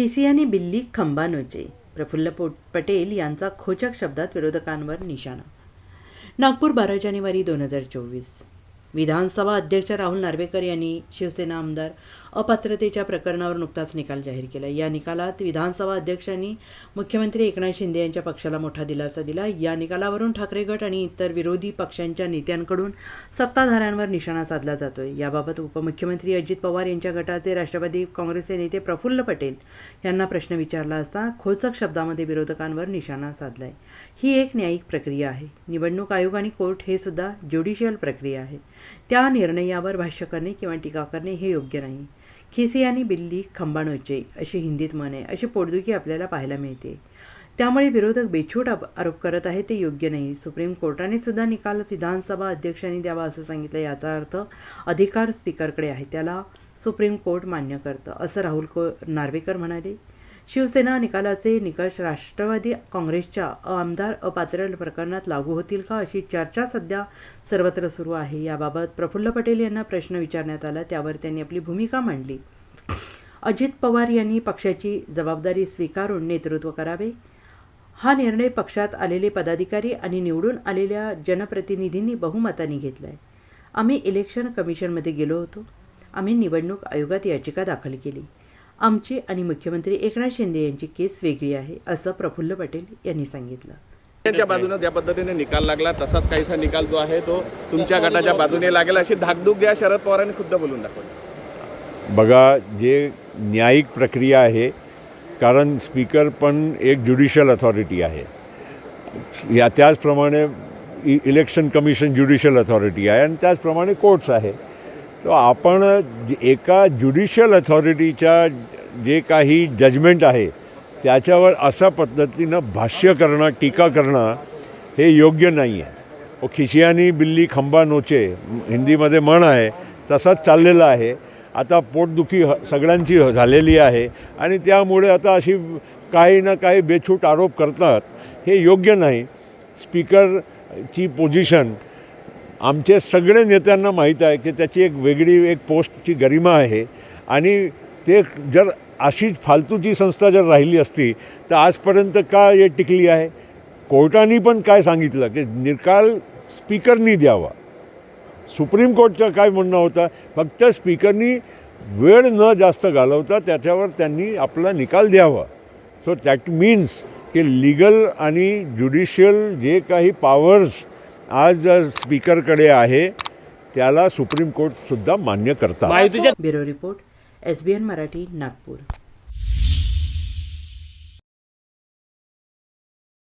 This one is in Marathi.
खिसियानी बिल्ली खंबानोचे. प्रफुल्ल पोट पटेल यांचा खोचक शब्दात विरोधकांवर निशाणा. नागपूर बारा जानेवारी दोन हजार चोवीस. विधानसभा अध्यक्ष राहुल नार्वेकर यांनी शिवसेना आमदार अपात्रतेच्या प्रकरणावर नुकताच निकाल जाहीर केला. या निकालात विधानसभा अध्यक्षांनी मुख्यमंत्री एकनाथ शिंदे यांच्या पक्षाला मोठा दिलासा दिला. या निकालावरून ठाकरे गट आणि इतर विरोधी पक्षांच्या नेत्यांकडून सत्ताधाऱ्यांवर निशाणा साधला जातोय. याबाबत उपमुख्यमंत्री अजित पवार यांच्या गटाचे राष्ट्रवादी काँग्रेसचे नेते प्रफुल्ल पटेल यांना प्रश्न विचारला असता खोचक शब्दामध्ये विरोधकांवर निशाणा साधलाय. ही एक न्यायिक प्रक्रिया आहे. निवडणूक आयोग आणि कोर्ट हे सुद्धा ज्युडिशियल प्रक्रिया आहे. त्या निर्णयावर भाष्य करणे किंवा टीका करणे हे योग्य नाही. खिसी आणि बिल्ली खंबाणोचे अशी हिंदीत म्हण आहे अशी पोटदुखी आपल्याला पाहायला मिळते. त्यामुळे विरोधक बेछूट आरोप करत आहेत ते योग्य नाही. सुप्रीम कोर्टाने सुद्धा निकाल विधानसभा अध्यक्षांनी द्यावा असं सांगितलं याचा अर्थ अधिकार स्पीकरकडे आहे. त्याला सुप्रीम कोर्ट मान्य करतं असं राहुल को नार्वेकर म्हणाले. शिवसेना निकालाचे निकष राष्ट्रवादी काँग्रेसच्या आमदार अपात्र प्रकरणात लागू होतील का अशी चर्चा सध्या सर्वत्र सुरू आहे. याबाबत प्रफुल्ल पटेल यांना प्रश्न विचारण्यात आला. त्यावर त्यांनी आपली भूमिका मांडली. अजित पवार यांनी पक्षाची जबाबदारी स्वीकारून नेतृत्व करावे. हा निर्णय पक्षात आलेले पदाधिकारी आणि निवडून आलेल्या जनप्रतिनिधींनी बहुमताने घेतला आहे आम्ही इलेक्शन कमिशनमध्ये गेलो होतो. आम्ही निवडणूक आयोगात याचिका दाखल केली. आमची आणि मुख्यमंत्री एकनाथ शिंदे यांची केस वेगळी आहे असं प्रफुल्ल पटेल यांनी सांगितलं. त्यांच्या बाजूने ज्या पद्धतीने निकाल लागला तसाच काहीसा निकाल जो आहे तो तुमच्या गटाच्या बाजूने लागेल अशी धाकधूक या शरद पवारांनी खुद्द बोलून दाखवली. बघा जे न्यायिक प्रक्रिया आहे कारण स्पीकर पण एक ज्युडिशियल अथॉरिटी आहे. या त्याचप्रमाणे इ इलेक्शन कमिशन ज्युडिशियल अथॉरिटी आहे आणि त्याचप्रमाणे कोर्ट्स आहे. तो आपण एका ज्युडिशियल अथॉरिटीच्या जे काही जजमेंट आहे त्याच्यावर अशा पद्धतीनं भाष्य करणं टीका करणं हे योग्य नाही आहे खिशियानी बिल्ली खंबा नोचे हिंदीमध्ये म्हण आहे तसाच चाललेला आहे. आता पोटदुखी ह- सगळ्यांची झालेली आहे आणि त्यामुळे आता अशी काही ना काही बेछूट आरोप करतात हे योग्य नाही. स्पीकरची पोझिशन आमचे सगळे नेत्यांना माहीत आहे की त्याची एक वेगळी एक पोस्टची गरिमा आहे. आणि ते जर अशीच फालतूची संस्था जर राहिली असती तर आजपर्यंत का हे टिकली आहे? कोर्टाने पण काय सांगितलं की निकाल स्पीकरनी द्यावा. सुप्रीम कोर्टचं काय म्हणणं होतं? फक्त स्पीकरनी वेळ न जास्त घालवता त्याच्यावर त्यांनी आपला निकाल द्यावा. सो दॅट मीन्स की लिगल आणि ज्युडिशियल जे काही पॉवर्स आज स्पीकरकडे आहे त्याला सुप्रीम कोर्टसुद्धा मान्य करतात. Bureau report S B N Marathi Nagpur.